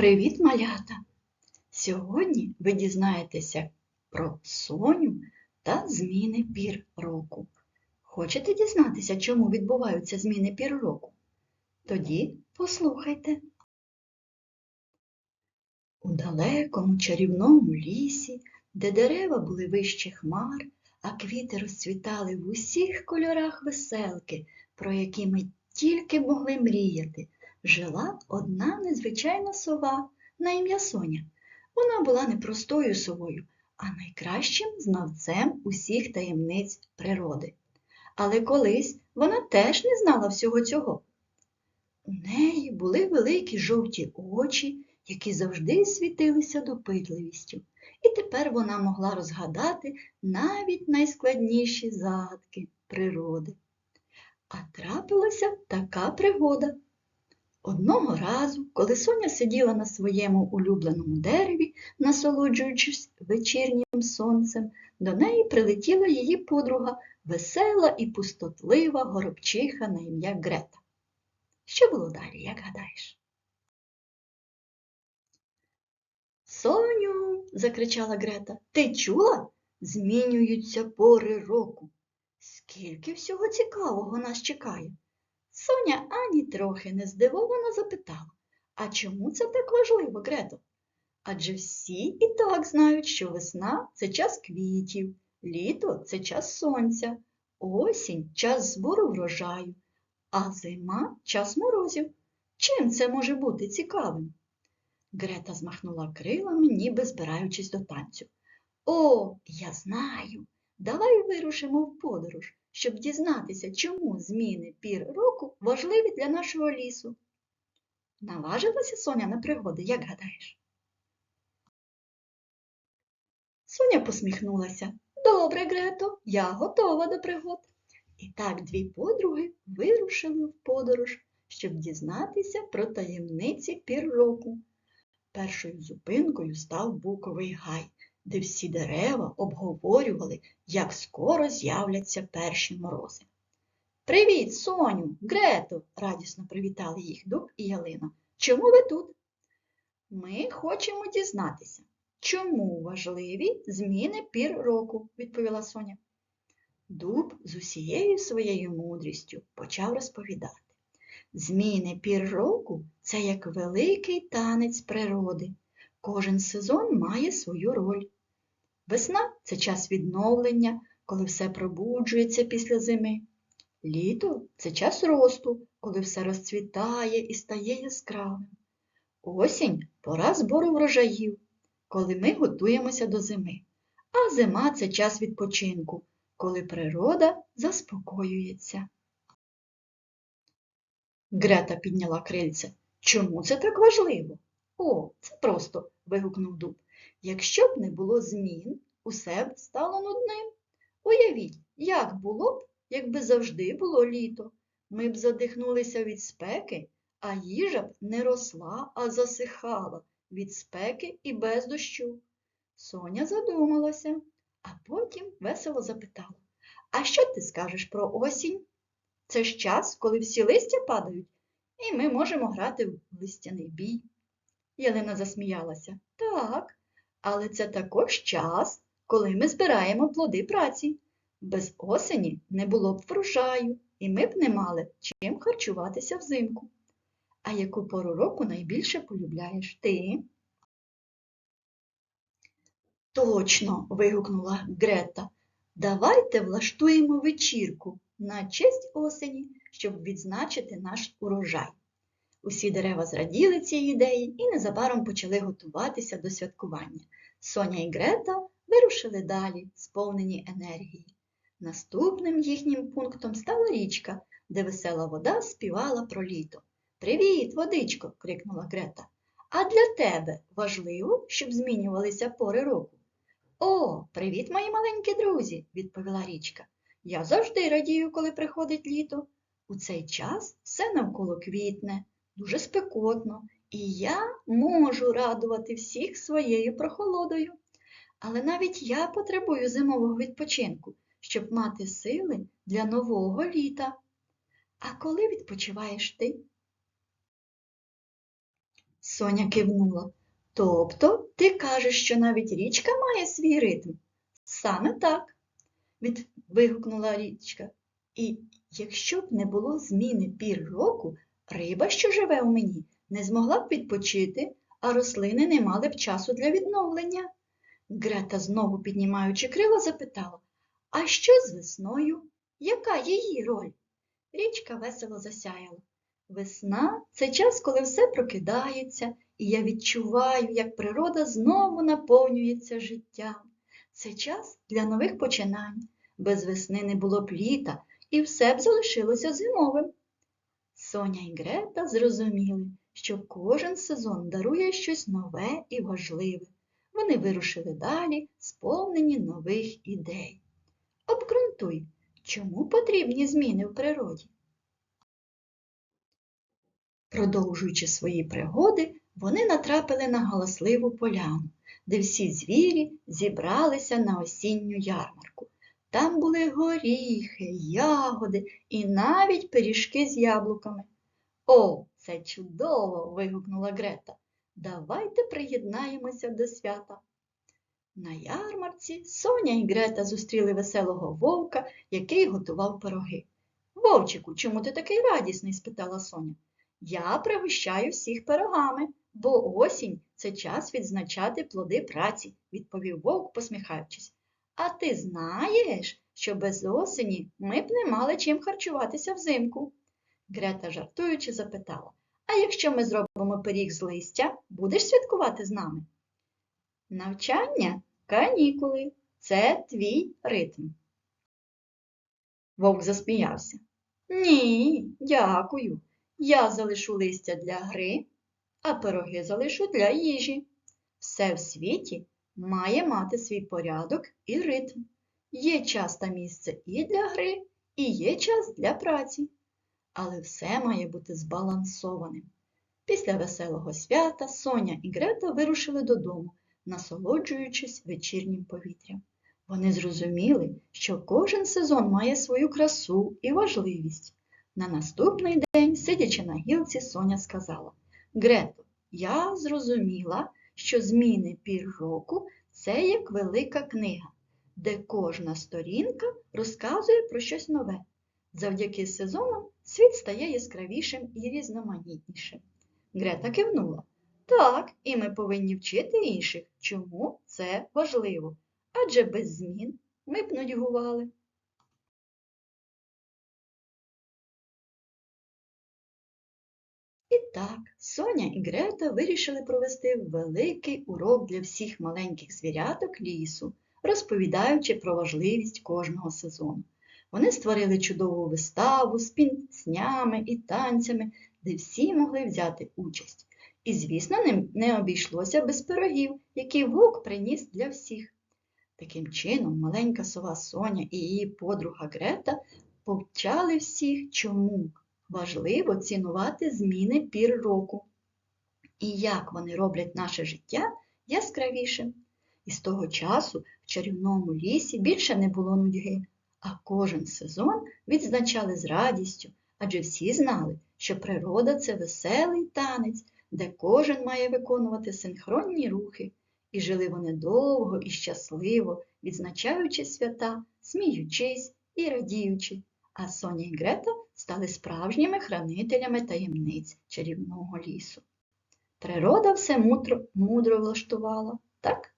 Привіт, малята! Сьогодні ви дізнаєтеся про соню та зміни пір року. Хочете дізнатися, чому відбуваються зміни пір року? Тоді послухайте. У далекому чарівному лісі, де дерева були вище хмар, а квіти розцвітали в усіх кольорах веселки, про які ми тільки могли мріяти, жила одна незвичайна сова на ім'я Соня. Вона була не простою совою, а найкращим знавцем усіх таємниць природи. Але колись вона теж не знала всього цього. У неї були великі жовті очі, які завжди світилися допитливістю, і тепер вона могла розгадати навіть найскладніші загадки природи. А трапилася така пригода. Одного разу, коли Соня сиділа на своєму улюбленому дереві, насолоджуючись вечірнім сонцем, до неї прилетіла її подруга, весела і пустотлива горобчиха на ім'я Грета. Що було далі, як гадаєш? Соню, закричала Грета, ти чула? Змінюються пори року. Скільки всього цікавого нас чекає? Соня ані трохи не здивовано запитала, а чому це так важливо, Грето? Адже всі і так знають, що весна це час квітів, літо це час сонця, осінь час збору врожаю, а зима час морозів. Чим це може бути цікавим? Грета змахнула крилами, ніби збираючись до танцю. О, я знаю. Давай вирушимо в подорож, щоб дізнатися, чому зміни пір року важливі для нашого лісу. Наважилася Соня на пригоди, як гадаєш? Соня посміхнулася. Добре, Грето, я готова до пригод. І так дві подруги вирушили в подорож, щоб дізнатися про таємниці пір року. Першою зупинкою став буковий гай, де всі дерева обговорювали, як скоро з'являться перші морози. Привіт, Соню, Грето, радісно привітали їх дуб і ялина. Чому ви тут? Ми хочемо дізнатися, чому важливі зміни пір року, відповіла Соня. Дуб з усією своєю мудрістю почав розповідати. Зміни пір року це як великий танець природи. Кожен сезон має свою роль. Весна це час відновлення, коли все пробуджується після зими. Літо це час росту, коли все розцвітає і стає яскравим. Осінь пора збору врожаїв, коли ми готуємося до зими. А зима це час відпочинку, коли природа заспокоюється. Грета підняла крильце. Чому це так важливо? О, це просто, вигукнув дуб. Якщо б не було змін, усе б стало нудним. Уявіть, як було б, якби завжди було літо. Ми б задихнулися від спеки, а їжа б не росла, а засихала від спеки і без дощу. Соня задумалася, а потім весело запитала А що ти скажеш про осінь? Це ж час, коли всі листя падають, і ми можемо грати в листяний бій. Єлена засміялася. Так, але це також час, коли ми збираємо плоди праці. Без осені не було б врожаю, і ми б не мали чим харчуватися взимку. А яку пору року найбільше полюбляєш ти? Точно, вигукнула Грета. Давайте влаштуємо вечірку на честь осені, щоб відзначити наш урожай. Усі дерева зраділи цій ідеї і незабаром почали готуватися до святкування. Соня і Грета вирушили далі, сповнені енергії. Наступним їхнім пунктом стала річка, де весела вода співала про літо. Привіт, водичко! крикнула Грета. А для тебе важливо, щоб змінювалися пори року? О, привіт, мої маленькі друзі, відповіла річка. Я завжди радію, коли приходить літо. У цей час все навколо квітне, дуже спекотно, і я можу радувати всіх своєю прохолодою. Але навіть я потребую зимового відпочинку, щоб мати сили для нового літа. А коли відпочиваєш ти? Соня кивнула. Тобто ти кажеш, що навіть річка має свій ритм? Саме так, вигукнула річка. І якщо б не було зміни пір року, риба, що живе у мені, не змогла б відпочити, а рослини не мали б часу для відновлення. Грета, знову піднімаючи крила, запитала, а що з весною? Яка її роль? Річка весело засяяла. Весна це час, коли все прокидається, і я відчуваю, як природа знову наповнюється життям. Це час для нових починань. Без весни не було б літа, і все б залишилося зимовим. Соня і Грета зрозуміли, що кожен сезон дарує щось нове і важливе. Вони вирушили далі, сповнені нових ідей. Обґрунтуй, чому потрібні зміни в природі? Продовжуючи свої пригоди, вони натрапили на галасливу поляну, де всі звірі зібралися на осінню ярмарку. Там були горіхи, ягоди і навіть пиріжки з яблуками. О, це чудово! вигукнула Грета. Давайте приєднаємося до свята. На ярмарці Соня і Грета зустріли веселого вовка, який готував пироги. Вовчику, чому ти такий радісний? спитала Соня. Я пригощаю всіх пирогами, бо осінь це час відзначати плоди праці, відповів вовк, посміхаючись. А ти знаєш, що без осені ми б не мали чим харчуватися взимку? Грета жартуючи запитала, а якщо ми зробимо пиріг з листя, будеш святкувати з нами? Навчання, канікули це твій ритм. Вовк засміявся. Ні, дякую. Я залишу листя для гри, а пироги залишу для їжі. Все в світі має мати свій порядок і ритм. Є час та місце і для гри, і є час для праці. Але все має бути збалансованим. Після веселого свята Соня і Грета вирушили додому, насолоджуючись вечірнім повітрям. Вони зрозуміли, що кожен сезон має свою красу і важливість. На наступний день, сидячи на гілці, Соня сказала Грето, я зрозуміла, що зміни пір року це як велика книга, де кожна сторінка розказує про щось нове. Завдяки сезонам світ стає яскравішим і різноманітнішим. Грета кивнула. Так, і ми повинні вчити інших, чому це важливо. Адже без змін ми б нудьгували. І так, Соня і Грета вирішили провести великий урок для всіх маленьких звіряток лісу, розповідаючи про важливість кожного сезону. Вони створили чудову виставу з піснями і танцями, де всі могли взяти участь. І, звісно, не, не обійшлося без пирогів, які вовк приніс для всіх. Таким чином, маленька сова Соня і її подруга Грета повчали всіх, чому важливо цінувати зміни пір року і як вони роблять наше життя яскравішим. І з того часу в чарівному лісі більше не було нудьги, а кожен сезон відзначали з радістю, адже всі знали, що природа це веселий танець, де кожен має виконувати синхронні рухи. І жили вони довго і щасливо, відзначаючи свята, сміючись і радіючи, а Соня і Грета стали справжніми хранителями таємниць чарівного лісу. Природа все мудро, мудро влаштувала, так?